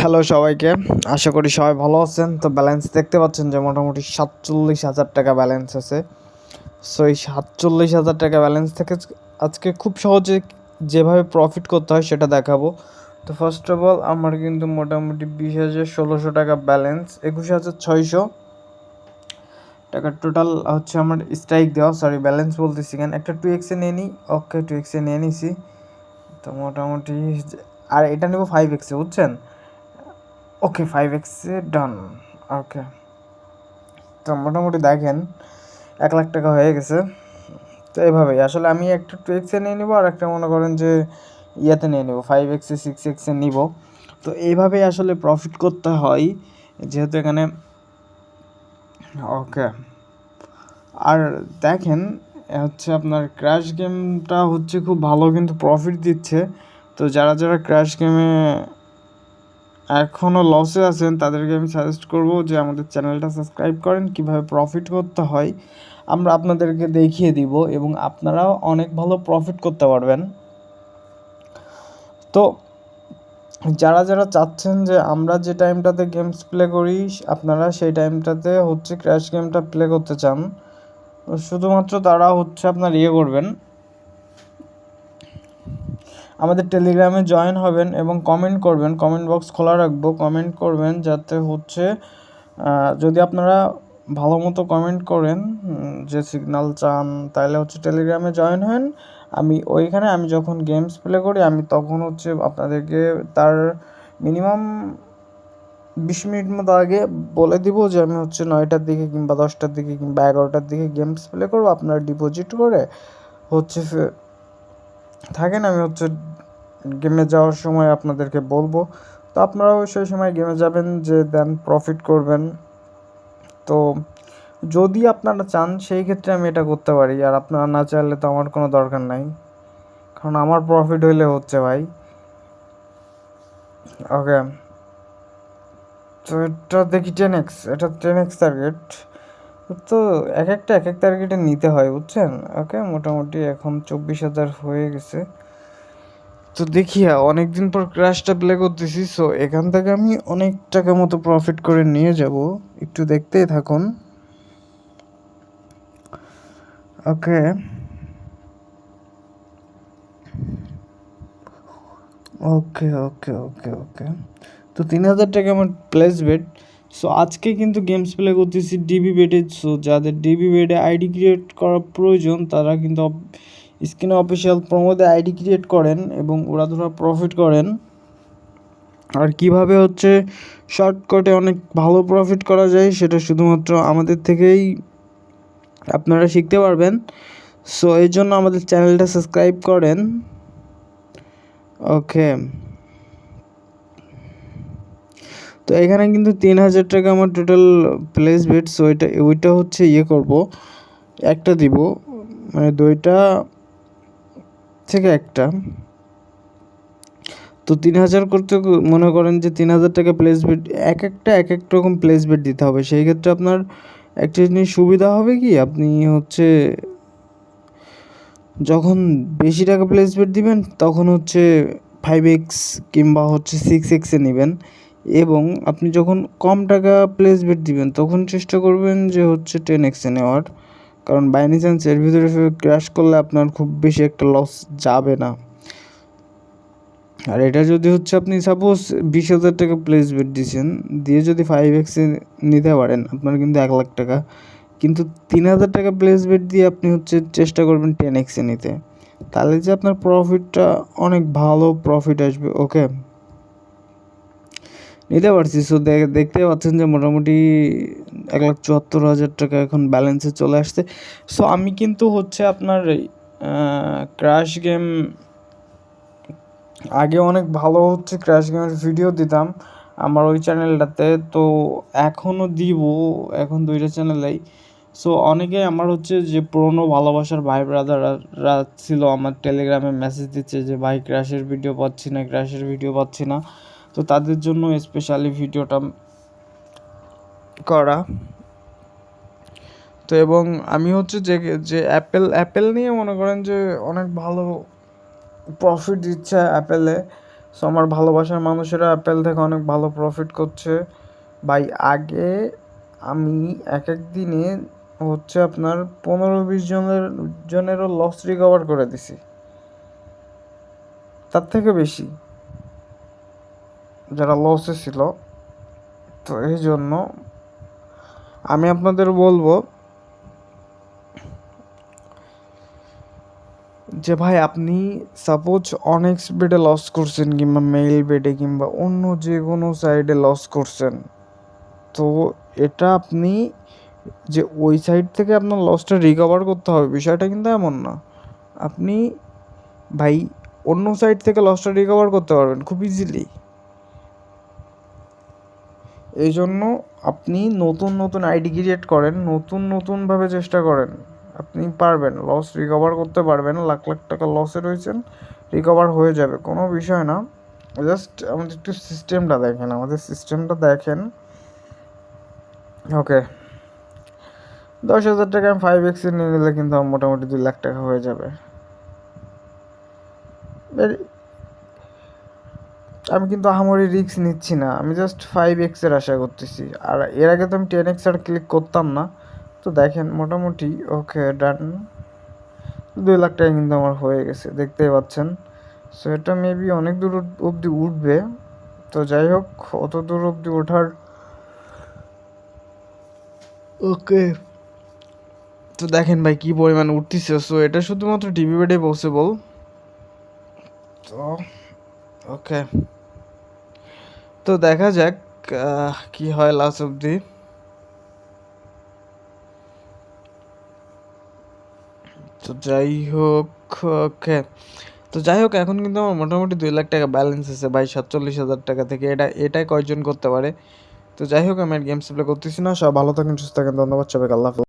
Hello সবাইকে, আশা করি সবাই ভালো আছেন। তো ব্যালেন্স দেখতে পাচ্ছেন যে মোটামুটি সাতচল্লিশ হাজার টাকা ব্যালেন্স আছে। সো এই সাতচল্লিশ হাজার টাকা ব্যালেন্স থেকে আজকে খুব সহজে যেভাবে প্রফিট করতে হয় সেটা দেখাবো। তো ফার্স্ট অফ অল আমার কিন্তু মোটামুটি বিশ হাজার ষোলোশো টাকা ব্যালেন্স একুশ হাজার ছয়শো। টাকা টোটাল হচ্ছে আমার স্ট্রাইক দেওয়া সরি ব্যালেন্স বলতেছি কেন একটা টু এক্সে নিয়ে নিই ওকে টু এক্সে নিয়ে নিছি। তো মোটামুটি আর এটা নেব ফাইভ এক্সে বুঝছেন? ওকে ফাইভ এক্সে ডান ওকে তো মোটামুটি দেখেন, এক লাখ টাকা হয়ে গেছে। তো এইভাবেই আসলে আমি একটা টু এক্সে নিয়ে নিবো আর একটা মনে করেন যে ইয়েতে নিয়ে নেব। ফাইভ এক্সে সিক্স এক্সে নিব। তো এইভাবেই আসলে প্রফিট করতে হয়, যেহেতু এখানে ওকে আর দেখেন হচ্ছে আপনার ক্র্যাশ গেমটা হচ্ছে খুব ভালো কিন্তু প্রফিট দিচ্ছে। তো যারা যারা ক্র্যাশ গেমে এখনও লসে আছেন, তাদেরকে আমি সাজেস্ট করব যে আমাদের চ্যানেলটা সাবস্ক্রাইব করেন, কীভাবে প্রফিট করতে হয়। আমরা আপনাদেরকে দেখিয়ে দিব এবং আপনারাও অনেক ভালো প্রফিট করতে পারবেন। তো যারা যারা চাচ্ছেন যে আমরা যে টাইমটাতে গেমস প্লে করি, আপনারা সেই টাইমটাতে হচ্ছে ক্র্যাশ গেমটা প্লে করতে চান। শুধুমাত্র তারা হচ্ছে আপনার ইয়ে করবেন। আমাদের টেলিগ্রামে জয়েন হবেন এবং কমেন্ট করবেন। কমেন্ট বক্স খোলা রাখব। কমেন্ট করবেন যাতে হচ্ছে যদি আপনারা ভালো মতো কমেন্ট করেন যে সিগনাল চান, তাহলে হচ্ছে টেলিগ্রামে জয়েন হন। আমি ওইখানে আমি যখন গেমস প্লে করি, আমি তখন হচ্ছে আপনাদেরকে তার মিনিমাম বিশ মিনিট মতো আগে বলে দিব যে আমি হচ্ছে নয়টার দিকে কিংবা দশটার দিকে কিংবা এগারোটার দিকে গেমস প্লে করব। আপনারা ডিপোজিট করে হচ্ছে থাকেন। আমি হচ্ছে গেমে যাওয়ার সময় আপনাদেরকে বলব। তো আপনারাও সেই সময় গেমে যাবেন, যে দেন প্রফিট করবেন। তো যদি আপনারা চান, সেই ক্ষেত্রে আমি এটা করতে পারি। আর আপনারা না চাইলে তো আমার কোনো দরকার নাই। কারণ আমার প্রফিট হইলে হচ্ছে ভাই। ওকে তো এটা দেখি টেন এক্স এটা টেন এক্স টার্গেট তো এক একটা, এক এক টার্গেটে নিতে হয়, বুঝছেন? ওকে মোটামুটি এখন চব্বিশ হাজার হয়ে গেছে। তো দেখি অনেক দিন পর ক্র্যাশটা প্লে করতেছি সো এখান থেকে আমি অনেক টাকা মতো প্রফিট করে নিয়ে যাব। একটু দেখতেই থাকুন। ওকে ওকে ওকে ওকে ওকে তো তিন হাজার টাকা আমার প্লেস বেড সো আজকে কিন্তু গেমস প্লে করতেছি ডিবি বেডে সো যাদের ডিবি বেডে আইডি ক্রিয়েট করা প্রয়োজন, তারা কিন্তু স্ক্রিনে অফিসিয়াল প্রমোদে আইডি ক্রিয়েট করেন এবং ওরা প্রফিট করেন। আর কীভাবে হচ্ছে শর্টকাটে অনেক ভালো প্রফিট করা যায় সেটা শুধুমাত্র আমাদের থেকেই আপনারা শিখতে পারবেন। সো এই জন্য আমাদের চ্যানেলটা সাবস্ক্রাইব করেন। ওকে তো এখানে কিন্তু তিন হাজার টাকা আমার টোটাল প্লেস বেড সো এটা, ওইটা হচ্ছে ইয়ে করব। একটা দিব। মানে দুইটা থেকে একটা। তো তিন হাজার করতে মনে করেন যে তিন হাজার টাকা প্লেস বেড এক একটা, এক এক রকম প্লেস বেড দিতে হবে। সেই ক্ষেত্রে আপনার একটা জিনিস সুবিধা হবে কি? আপনি হচ্ছে যখন বেশি টাকা প্লেস বেড দিবেন, তখন হচ্ছে ফাইভ এক্স কিংবা হচ্ছে সিক্স এক্সে নেবেন। এবং আপনি যখন কম টাকা প্লেস বেড দিবেন, তখন চেষ্টা করবেন যে হচ্ছে টেন এক্সে নেওয়ার। কারণ বাইনি চান্স এর ভিতরে ক্র্যাশ করলে আপনার খুব বেশি একটা লস যাবে না। আর এটা যদি হচ্ছে আপনি সাপোজ বিশ হাজার টাকা প্লেস দিয়েছেন দিয়ে যদি ফাইভ এক্সে নিতে পারেন, আপনার কিন্তু এক লাখ টাকা। কিন্তু তিন হাজার টাকা প্লেস দিয়ে আপনি হচ্ছে চেষ্টা করবেন টেন এক্সে নিতে। তাহলে যে আপনার প্রফিটটা অনেক ভালো প্রফিট আসবে ওকে নিতে পারছি। সো দেখতে পাচ্ছেন যে মোটামুটি এক লাখ চুয়াত্তর হাজার টাকা এখন ব্যালেন্সে চলে আসছে। সো আমি কিন্তু হচ্ছে আপনার ক্র্যাশ গেম আগে অনেক ভালো হচ্ছে ক্র্যাশ গেমের ভিডিও দিতাম আমার ওই চ্যানেলটাতে তো এখনও দিব, এখন দুইটা চ্যানেলেই সো অনেকে আমার হচ্ছে যে পুরনো ভালোবাসার ভাই ব্রাদাররা ছিল, আমার টেলিগ্রামে মেসেজ দিচ্ছে যে, ভাই ক্র্যাশের ভিডিও পাচ্ছি না ক্র্যাশের ভিডিও পাচ্ছি না। তো তাদের জন্য স্পেশালি ভিডিওটা করা। তো এবং আমি হচ্ছে যে যে অ্যাপেল অ্যাপেল নিয়ে মনে করেন যে অনেক ভালো প্রফিট দিচ্ছে অ্যাপেলে সো আমার ভালোবাসার মানুষেরা অ্যাপেল থেকে অনেক ভালো প্রফিট করছে। ভাই, আগে আমি এক এক দিনে হচ্ছে আপনার পনেরো বিশ জনের, জনেরও লস রিকভার করে দিছি। তার থেকে বেশি। যারা লসে ছিল, তো এই জন্য আমি আপনাদের বলব যে ভাই, আপনি সাপোজ অনেক বেডে লস করছেন কিংবা মেইল বেডে কিংবা অন্য যে কোনো সাইডে লস করছেন, তো এটা আপনি যে ওই সাইড থেকে আপনার লসটা রিকভার করতে হবে, বিষয়টা কিন্তু এমন না। আপনি ভাই, অন্য সাইড থেকে লসটা রিকভার করতে পারবেন খুব ইজিলি এই জন্য আপনি নতুন নতুন আইডি ক্রিয়েট করেন, নতুন নতুনভাবে চেষ্টা করেন, আপনি পারবেন লস রিকভার করতে পারবেন, লাখ লাখ টাকা লসে রয়েছেন রিকভার হয়ে যাবে, কোনো বিষয় না। জাস্ট আমাদের একটু সিস্টেমটা দেখেন, আমাদের সিস্টেমটা দেখেন। ওকে দশ হাজার টাকা আমি ফাইভ এক্সে নিয়ে নিলে কিন্তু আমার মোটামুটি দুই লাখ টাকা হয়ে যাবে। আমি কিন্তু আহামরি রিস্ক নিচ্ছি না। আমি জাস্ট ফাইভ এক্সের আশা করতেছি। আর এর আগে তো আমি টেন এক্স আর ক্লিক করতাম না। তো দেখেন, মোটামুটি ওকে ডান দুই লাখ টাকা কিন্তু আমার হয়ে গেছে, দেখতেই পাচ্ছেন। সো এটা মেবি অনেক দূর অবধি উঠবে। তো যাই হোক, অত দূর অবধি ওঠার ওকে। তো দেখেন ভাই, কী পরিমাণ উঠতেছে। সো এটা শুধুমাত্র টিভি বেডে পসিবল তো ওকে তো দেখা যাক কি হয় লাস্ট অবধি। তো যাই হোক ওকে তো যাই হোক, এখন কিন্তু আমার মোটামুটি দুই লাখ টাকা ব্যালেন্স আছে, ভাই, সাতচল্লিশ হাজার টাকা থেকে। এটা, এটাই কয়জন করতে পারে? তো যাই হোক, আমি আর গেমস প্লে করতেছি না। সব ভালো থাকেন, সুস্থ থাকেন, ধন্যবাদ সবাইকে, আল্লাহ।